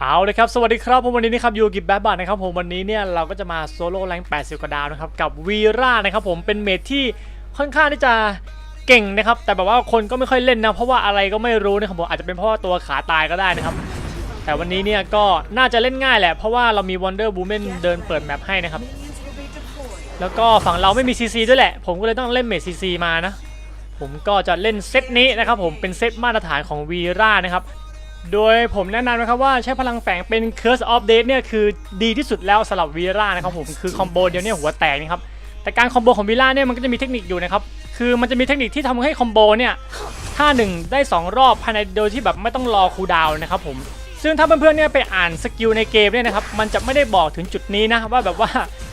เอาเลยครับ สวัสดีครับผมวันนี้นะครับอยู่กับแบดบัตนะครับผมวันนี้เนี่ยเราก็จะมาโซโล่แรง 80 กว่าดาวนะครับกับวีร่านะครับผมเป็นเมทที่ค่อนข้างที่จะเก่งนะครับแต่แบบว่าคนก็ไม่ค่อยเล่นนะเพราะว่าอะไรก็ไม่รู้นะครับผมอาจจะเป็นเพราะว่าตัวขาตายก็ได้นะครับแต่วันนี้เนี่ยก็น่าจะเล่นง่ายแหละเพราะว่าเรามี Wonder Woman เดินเปิดแมปให้นะครับแล้วก็ฝั่งเราไม่มี CC ด้วยแหละ ผมก็เลยต้องเล่นเมท CC มานะผมก็จะเล่นเซตนี้นะครับผมเป็นเซตมาตรฐานของวีร่านะครับ โดยผมแนะนำนะครับว่าใช้พลังแฝงเป็น Curse of Death เนี่ยคือดีที่สุดแล้วสำหรับวีร่านะครับผมคือคอมโบเดียวเนี่ยหัวแตกนะครับแต่การคอมโบของวีร่าเนี่ยมันก็จะมีเทคนิคอยู่นะครับคือมันจะมีเทคนิคที่ทำให้คอมโบเนี่ยท่าหนึ่งได้ 2 รอบภายในโดยที่แบบไม่ต้องรอคูดาวนะครับผมซึ่งถ้าเพื่อนๆเนี่ยไปอ่านสกิลในเกมเนี่ยนะครับมันจะไม่ได้บอกถึงจุดนี้นะว่าแบบว่า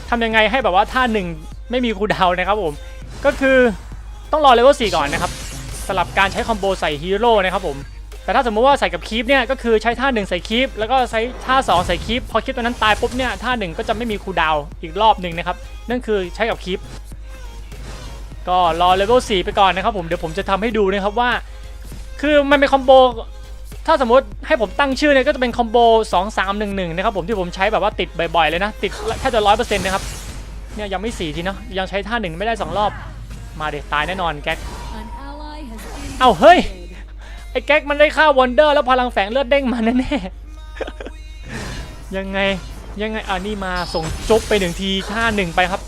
ทำยังไงให้แบบว่าท่าหนึ่งไม่มีคูดาวนะครับผมก็คือต้องรอเลเวล4ก่อนนะครับสำหรับการใช้คอมโบใส่ฮีโร่นะครับผม แต่ถ้าสมมติว่าใส่กับคีปเนี่ยก็คือใช้ท่า1ใส่คีปแล้วก็ใช้ท่า2ใส่คีปพอคีปตัวนั้นตายปุ๊บเนี่ยท่า1ก็จะไม่มีคูลดาวน์อีกรอบหนึ่งนะครับนั่นคือใช้กับคีปก็รอเลเวล4ไปก่อนนะครับผมเดี๋ยวผมจะทำให้ดูนะครับว่า คือมันเป็นคอมโบถ้าสมมติให้ผมตั้งชื่อเนี่ยก็จะเป็นคอมโบ2 3 1 1นะครับผมที่ผมใช้แบบว่าติดบ่อยๆเลยนะ ติดแค่จะร้อยเปอร์เซ็นต์นะครับเนี่ยยังไม่สี่ทีเนาะยังใช้ท่าหนึ่งไม่ได้สองรอบมาเด็ตายแน่นอนแก๊กเอ้าเอ้าเฮ้ย ไอ้แก๊กมันได้ค่าวันเดอร์แล้วพลังแฝงเลือดเด้งมาแน่ๆ ยังไงยังไงอ่านี่มาส่งจุ๊บไปหนึ่งทีท่าหนึ่งไปครับ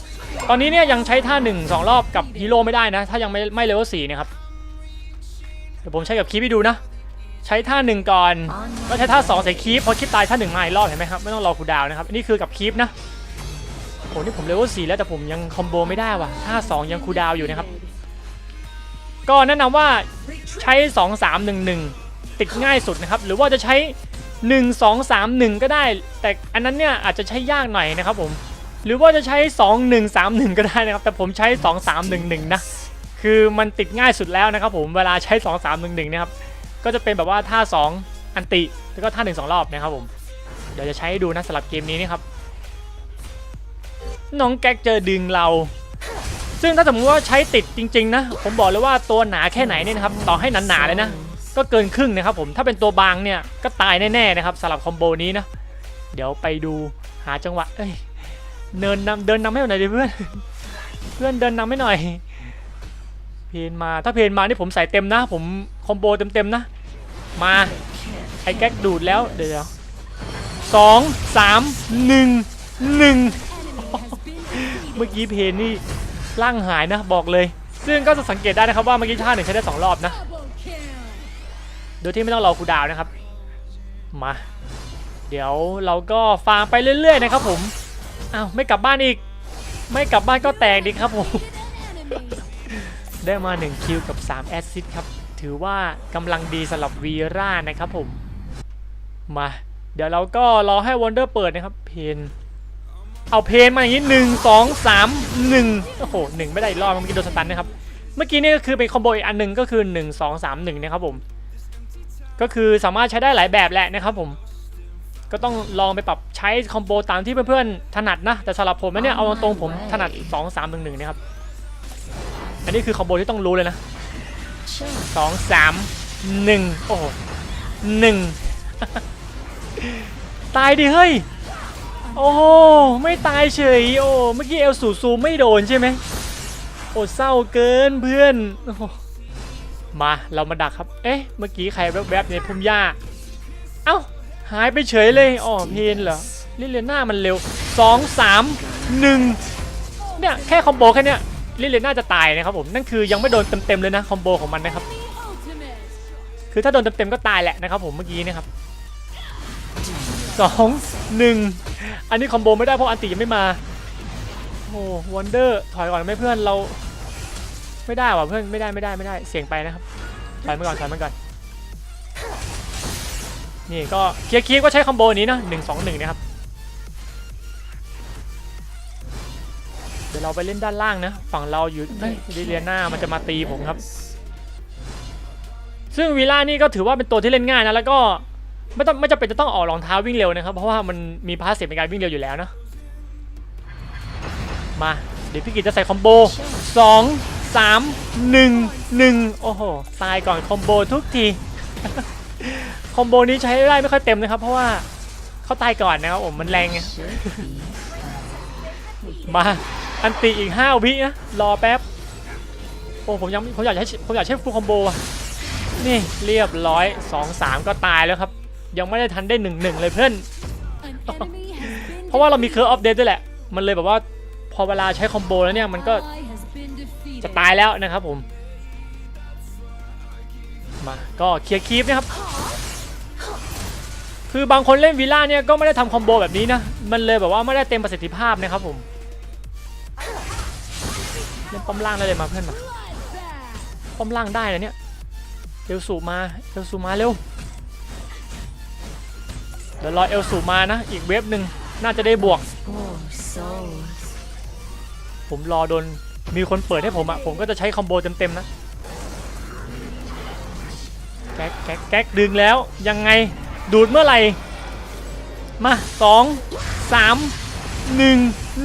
ตอนนี้เนี่ยยังใช้ท่าหนึ่งสองรอบกับฮีโร่ไม่ได้นะ ถ้ายังไม่ไม่เลเวลสี่นะครับ เดี๋ยวผมใช้กับคีปให้ดูนะ ใช้ท่าหนึ่งก่อน ก็ใช้ท่าสองใส่คีปพอคีปตายท่าหนึ่งมาอีกรอบเห็นไหมครับ ไม่ต้องรอคูลดาวน์นะครับอันนี้คือกับคีปนะโหนี่ผมเลเวลสี่แล้วแต่ผมยังคอมโบไม่ได้ว่ะท่าสองยังคูลดาวน์อยู่นะครับก็แนะนำว่า ใช้ 2 3 1 1 ติดง่ายสุดนะครับ หรือว่าจะใช้ 1 2 3 1 ก็ได้ แต่อันนั้นเนี่ยอาจจะใช้ยากหน่อยนะครับผมหรือว่าจะใช้ 2 1 3 1 ก็ได้นะครับ แต่ผมใช้ 2 3 1 1 นะ คือมันติดง่ายสุดแล้วนะครับผม เวลาใช้ 2 3 1 1 นะครับ ก็จะเป็นแบบว่าท่า 2 อันติ แล้วก็ท่า 1 2 รอบนะครับผม เดี๋ยวจะใช้ดูนะสำหรับเกมนี้นี่ครับ น้องแก๊กเจอดึงเรา ซึ่งถ้าสมมติว่าใช้ติดจริงๆนะ ผมบอกเลยว่าตัวหนาแค่ไหนเนี่ยนะครับ ต่อให้หนาๆเลยนะ ก็เกินครึ่งนะครับผมถ้าเป็นตัวบางเนี่ยก็ตายแน่ๆนะครับสำหรับคอมโบนี้นะ เดี๋ยวไปดูหาจังหวะเอ้ยเดินนำเดินนำให้หน่อยดิเพื่อน เพื่อนเดินนำให้หน่อย เพนมาถ้าเพนมานี่ผมใส่เต็มนะ ผมคอมโบเต็มๆนะ มาไอ้แก๊กดูดแล้วเดี๋ยวสองสามหนึ่งหนึ่งเมื่อกี้เพนนี่ ร่างหายนะบอกเลย ซึ่งก็จะสังเกตได้นะครับว่าเมื่อกี้ท่าหนึ่งใช้ได้สองรอบนะ โดยที่ไม่ต้องรอคูดาวนะครับ มา เดี๋ยวเราก็ฟาร์มไปเรื่อยๆนะครับผมอ้าวไม่กลับบ้านอีก ไม่กลับบ้านก็แตกดิครับผม ได้มา 1 คิวกับ 3 แอสซิสครับ ถือว่ากำลังดีสำหรับวีร่านะครับผม มา เดี๋ยวเราก็รอให้วอนเดอร์เปิดนะครับ เพน เอาเพนมาอย่างนี้หนึ่งสองสามหนึ่งโอ้โหหนึ่งไม่ได้อีกรอบเมื่อกี้โดนสตันนะครับ เมื่อกี้นี่ก็คือเป็นคอมโบอีกอันหนึ่งก็คือหนึ่งสองสามหนึ่งนะครับผม ก็คือสามารถใช้ได้หลายแบบแหละนะครับผม ก็ต้องลองไปปรับใช้คอมโบตามที่เพื่อนๆถนัดนะ แต่สำหรับผมเนี่ยเอาตรงๆผมถนัดสองสามหนึ่งหนึ่งนะครับ อันนี้คือคอมโบที่ต้องรู้เลยนะสองสามหนึ่งโอ้โหหนึ่งตายดิเฮ้ย โอ้ไม่ตายเฉยโอ้เมื่อกี้เอลสูซูไม่โดนใช่ไหมโอ้เศร้าเกินเพื่อนอมาเรามาดักครับ เอ๊ะเมื่อกี้ใครแวบๆในพุ่มหญ้า เอ้าหายไปเฉยเลยอ๋อเพนเหรอลิเลน่ามันเร็ว 2 3 1 เนี่ยแค่คอมโบแค่เนี้ยลิเลน่าจะตายนะครับผมนั่นคือยังไม่โดนเต็มๆเลยนะคอมโบของมันนะครับ คือถ้าโดนเต็มๆก็ตายแหละนะครับผมเมื่อกี้นะครับสองหนึ่ง อันนี้คอมโบไม่ได้เพราะอันติยังไม่มาโอ้วันเดอร์ถอยก่อนไหมเพื่อนเรา ไม่ได้ว่ะเพื่อนไม่ได้ไม่ได้ไม่ได้เสียงไปนะครับถอยมาก่อนถอยมาก่อนนี่ก็เคลียร์คีก็ใช้คอมโบนี้นะหนึ่งสองหนึ่งนะครับเดี๋ยวเราไปเล่นด้านล่างนะ ฝั่งเราอยู่เฮ้ยดิเลียนามันจะมาตีผมครับ ซึ่งวีล่านี่ก็ถือว่าเป็นตัวที่เล่นง่ายนะแล้วก็ ไม่ต้องไม่จำเป็นจะต้องออกรองเท้าวิ่งเร็วนะครับ เพราะว่ามันมีพาสเซฟในการวิ่งเร็วอยู่แล้วนะ มาเดี๋ยวพี่กิจจะใส่คอมโบสองสามหนึ่งหนึ่งโอ้โหตายก่อนคอมโบทุกทีคอมโบนี้ใช้ได้ไม่ค่อยเต็มนะครับ เพราะว่าเขาตายก่อนนะครับผมมันแรงไงมาอันตีอีกห้าวินะรอแป๊บโอ้ผมยังผมอยากใช้ผมอยากใช้ฟูลคอมโบอะนี่เรียบร้อย 2 3 ก็ตายแล้วครับ ยังไม่ได้ทันได้1นึเลยเพื่อน An enemy has been เพราะว่าเรามีเคอร์ออฟเดตด้วยแหละ มันเลยแบบว่าพอเวลาใช้คอมโบแล้วเนี่ยมันก็ ally has been defeated. จะตายแล้วนะครับผม มาก็เคลียร์คีปนะครับ คือบางคนเล่นวิลล่าเนี่ยก็ไม่ได้ทำคอมโบแบบนี้นะ มันเลยแบบว่าไม่ได้เต็มประสิทธิภาพนะครับผม เล่นป้อมล่างได้เลยมาเพื่อนมา Bloodbath. ป้อมล่างได้นะเนี่ยเอลสูมาเอลสูมาเร็วเดี๋ยวรอเอลสูมานะ อีกเวฟหนึ่งน่าจะได้บวก ผมรอโดน มีคนเปิดให้ผมอะผมก็จะใช้คอมโบเต็มๆนะ แก๊กแก๊กแก๊กดึงแล้ว ยังไง ดูดเมื่อไหร่ มาสองสามหนึ่ง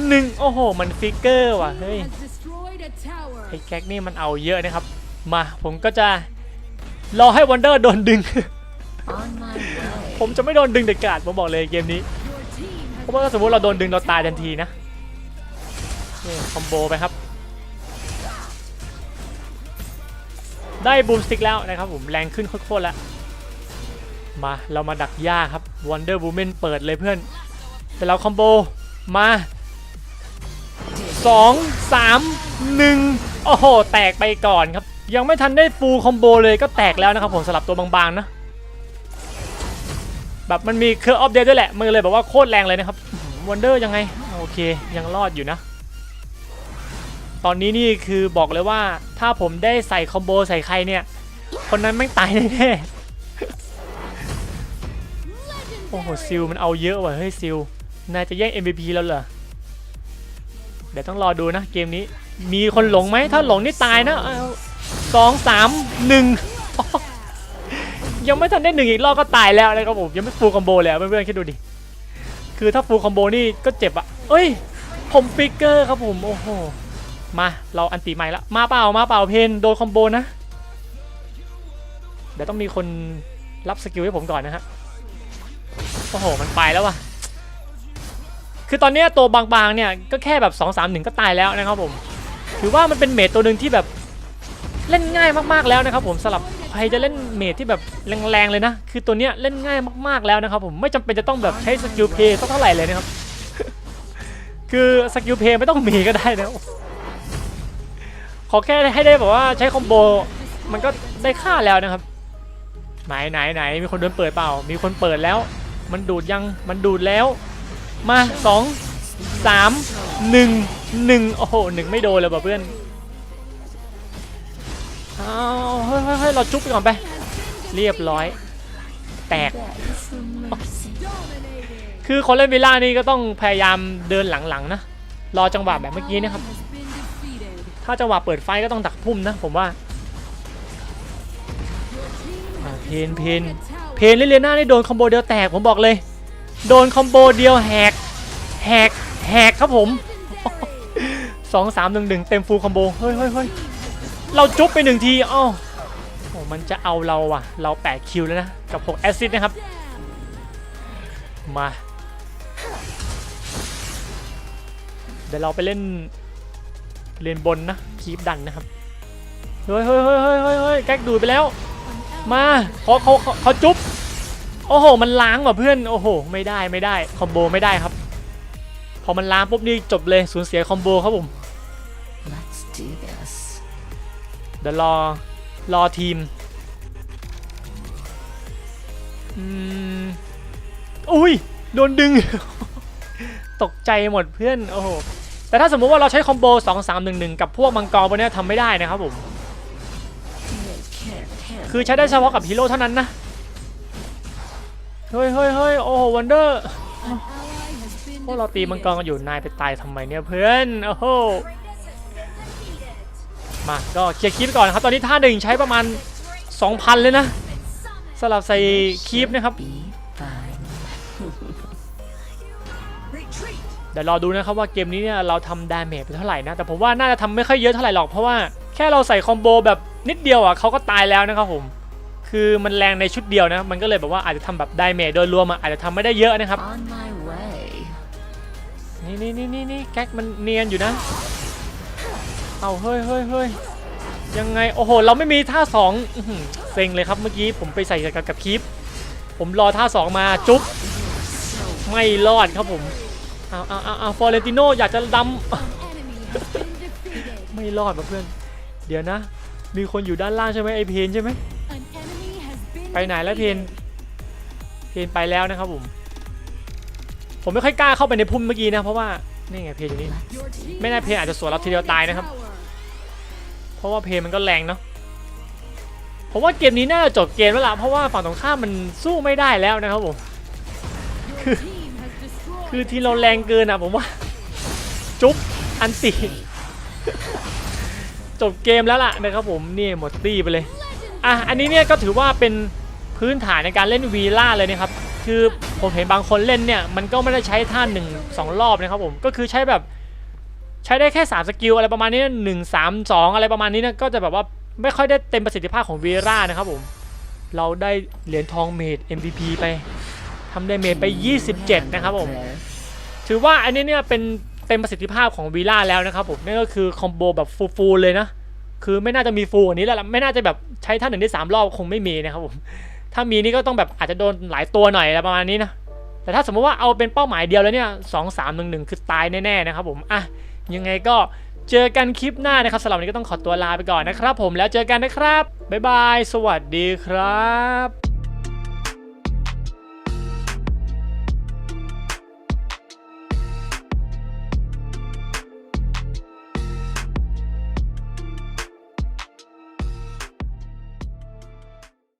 หนึ่งโอ้โห มันฟิกเกอร์ว่ะ เฮ้ย ไอ้แก๊กนี่มันเอาเยอะนะครับ มา ผมก็จะรอให้วันเดอร์โดนดึง ผมจะไม่โดนดึงเด็ดขาดผมบอกเลยเกมนี้เพราะว่าถ้าสมมติเราโดนดึงเราตายทันทีนะนี่คอมโบไปครับ ได้บูมสติกแล้วนะครับผมแรงขึ้นโคตรๆแล้ว มาเรามาดักหญ้าครับ Wonder Woman เปิดเลยเพื่อน แต่เราคอมโบมา2 3 1โอ้โห แตกไปก่อนครับ ยังไม่ทันได้ฟูลคอมโบเลยก็แตกแล้วนะครับผมสลับตัวบางๆนะ แบบมันมีเคอร์ออฟเดตด้วยแหละมันเลยแบบว่าโคตรแรงเลยนะครับวันเดอร์ยังไง โอเค ยังรอดอยู่นะ ตอนนี้นี่คือบอกเลยว่าถ้าผมได้ใส่คอมโบใส่ใครเนี่ย คนนั้นไม่ตายแน่ๆโอ้โหซิลมันเอาเยอะว่ะเฮ้ยซิลนายจะแย่ง MVP แล้วเหรอเดี๋ยวต้องรอดูนะเกมนี้ มีคนหลงไหมถ้าหลงนี่ตายนะสองสามหนึ่ง ยังไม่ทันได้หนึ่งอีกรอบก็ตายแล้วนะครับผมยังไม่ฟูลคอมโบเลยอะเพื่อนๆคิดดูดิคือถ้าฟูลคอมโบนี่ก็เจ็บอะเอ้ย ผมฟิกเกอร์ครับผมโอ้โหมาเราอันตีใหม่ละมาเปล่ามาเปล่าเพนโดนคอมโบนะเดี๋ยวต้องมีคนรับสกิลให้ผมก่อนนะฮะโอ้โหมันไปแล้วว่ะคือตอนนี้ตัวบางๆเนี่ยก็แค่แบบ2 3 1ก็ตายแล้วนะครับผมถือว่ามันเป็นเมทตัวหนึ่งที่แบบเล่นง่ายมากๆแล้วนะครับผมสลับ ใครจะเล่นเมทที่แบบแรงๆเลยนะ คือตัวเนี้ยเล่นง่ายมากๆแล้วนะครับผมไม่จำเป็นจะต้องแบบใช้สกิลเพย์เท่าไหร่เลยนะครับ คือสกิลเพย์ไม่ต้องมีก็ได้นะขอแค่ให้ได้แบบว่าใช้คอมโบมันก็ได้ค่าแล้วนะครับ ไหนไหนไหนมีคนเดินเปิดเปล่า มีคนเปิดแล้ว มันดูดยังมันดูดแล้ว มาสองสามหนึ่งหนึ่งโอ้โหหนึ่งไม่โดนเลยป่ะเพื่อน อาเฮ้ยเฮ้ยเฮ้ยเราจุ๊บไปก่อนไป เรียบร้อย แตก คือคนเล่นวิลล่านี่ก็ต้องพยายามเดินหลังๆนะ รอจังหวะแบบเมื่อกี้นะครับ ถ้าจังหวะเปิดไฟก็ต้องดักพุ่มนะผมว่าเพนเพนเพนลิเลียน่านี่โดนคอมโบเดียวแตกผมบอกเลย โดนคอมโบเดียวแหกแหกแหกครับผมสองสามหนึ่งหนึ่งเต็มฟูลคอมโบเฮ้ยเฮ้ยเฮ้ย เราจุ๊บไปหนึ่งทีอ้าวโอ้มันจะเอาเราว่ะ เราแปดคิวแล้วนะ กับ 6 แอสซิสนะครับ มา เดี๋ยวเราไปเล่นเรียนบนนะ คีบดันนะครับเฮ้ยเฮ้ยเฮ้ยเฮ้ยเฮ้ยเฮ้ยแก๊กดูดไปแล้ว มาเขาเขาเขาจุ๊บ โอ้โห มันล้างว่ะเพื่อน โอ้โห ไม่ได้ไม่ได้ คอมโบไม่ได้ครับ พอมันล้างปุ๊บนี่จบเลยสูญเสียคอมโบครับผม เดี๋ยวรอ รอทีมอืมอุ้ย โดนดึง ตกใจหมดเพื่อน โอ้โห แต่ถ้าสมมุติว่าเราใช้คอมโบ 2 3 1 1 กับพวกมังกรพวกนี้ทำไม่ได้นะครับผม คือใช้ได้เฉพาะกับฮีโร่เท่านั้นนะ เฮ้ยเฮ้ยเฮ้ยโอ้โห วันเดอร์พวกเราตีมังกรกันอยู่นายไปตายทำไมเนี่ยเพื่อน โอ้โห มาก็เคลียร์คลิปก่อนนะครับ ตอนนี้ท่าหนึ่งใช้ประมาณ 2,000 เลยนะสลับใส่คลิปนะครับ เดี๋ยวรอดูนะครับว่าเกมนี้เนี่ยเราทำดาเมจไปเท่าไหร่นะ แต่ผมว่าน่าจะทำไม่ค่อยเยอะเท่าไหร่หรอก เพราะว่าแค่เราใส่คอมโบแบบนิดเดียวอะเขาก็ตายแล้วนะครับผม คือมันแรงในชุดเดียวนะ มันก็เลยแบบว่าอาจจะทำแบบไดเมจโดยรวมอะอาจจะทำไม่ได้เยอะนะครับ นี่นี่นี่นี่นี่แก๊กมันเนียนอยู่นะ เอาเฮ้ยเฮ้ยเฮ้ยยังไง โอ้โห เราไม่มีท่าสองเซ็งเลยครับเมื่อกี้ผมไปใส่กับกับคลิป ผมรอท่าสองมาจุ๊บไม่รอดครับผมเอาเอาเอาเอาฟอเรนติโนอยากจะดำไม่รอดเพื่อน เดี๋ยวนะ มีคนอยู่ด้านล่างใช่ไหมไอเพนใช่ไหมไปไหนแล้วเพนเพนไปแล้วนะครับผม ผมไม่ค่อยกล้าเข้าไปในพุ่มเมื่อกี้นะ เพราะว่านี่ไงเพนอยู่นี่ไม่น่าเพนอาจจะสวนเราทีเดียวตายนะครับ เพราะว่าเพลงมันก็แรงเนาะผมว่าเกมนี้น่าจะจบเกมแล้วล่ะเพราะว่าฝั่งตรงข้ามมันสู้ไม่ได้แล้วนะครับผมคือที่เราแรงเกินอะผมว่า จุ๊บอันติจบเกมแล้วล่ะนะครับผมนี่หมดตีไปเลยอะอันนี้เนี่ยก็ถือว่าเป็นพื้นฐานในการเล่นวีล่าเลยนะครับคือผมเห็นบางคนเล่นเนี่ยมันก็ไม่ได้ใช้ท่าหนึ่งสองรอบนะครับผมก็คือใช้แบบ ใช้ได้แค่ 3 สกิลอะไรประมาณนี้หนึ่งสามสองอะไรประมาณนี้นะก็จะแบบว่าไม่ค่อยได้เต็มประสิทธิภาพของวีร่านะครับผม เราได้เหรียญทองเมด MVP ไปทำได้เมดไป 27 นะครับผม ถือว่าอันนี้เนี่ยเป็นเต็มประสิทธิภาพของวีล่าแล้วนะครับผมนั่นก็คือคอมโบแบบฟูลๆเลยนะ คือไม่น่าจะมีฟูลกว่านี้แล้วล่ะไม่น่าจะแบบใช้ท่าหนึ่งได้สามรอบคงไม่มีนะครับผมถ้ามีนี่ก็ต้องแบบอาจจะโดนหลายตัวหน่อยอะไรประมาณนี้นะแต่ถ้าสมมติว่าเอาเป็นเป้าหมายเดียวแล้วเนี่ยสองสามหนึ่งหนึ่งคือตายแน่ๆนะครับผมอะ ยังไงก็เจอกันคลิปหน้านะครับสำหรับวันนี้ก็ต้องขอตัวลาไปก่อนนะครับ ผมแล้วเจอกันนะครับบ๊ายบาย สวัสดีครับ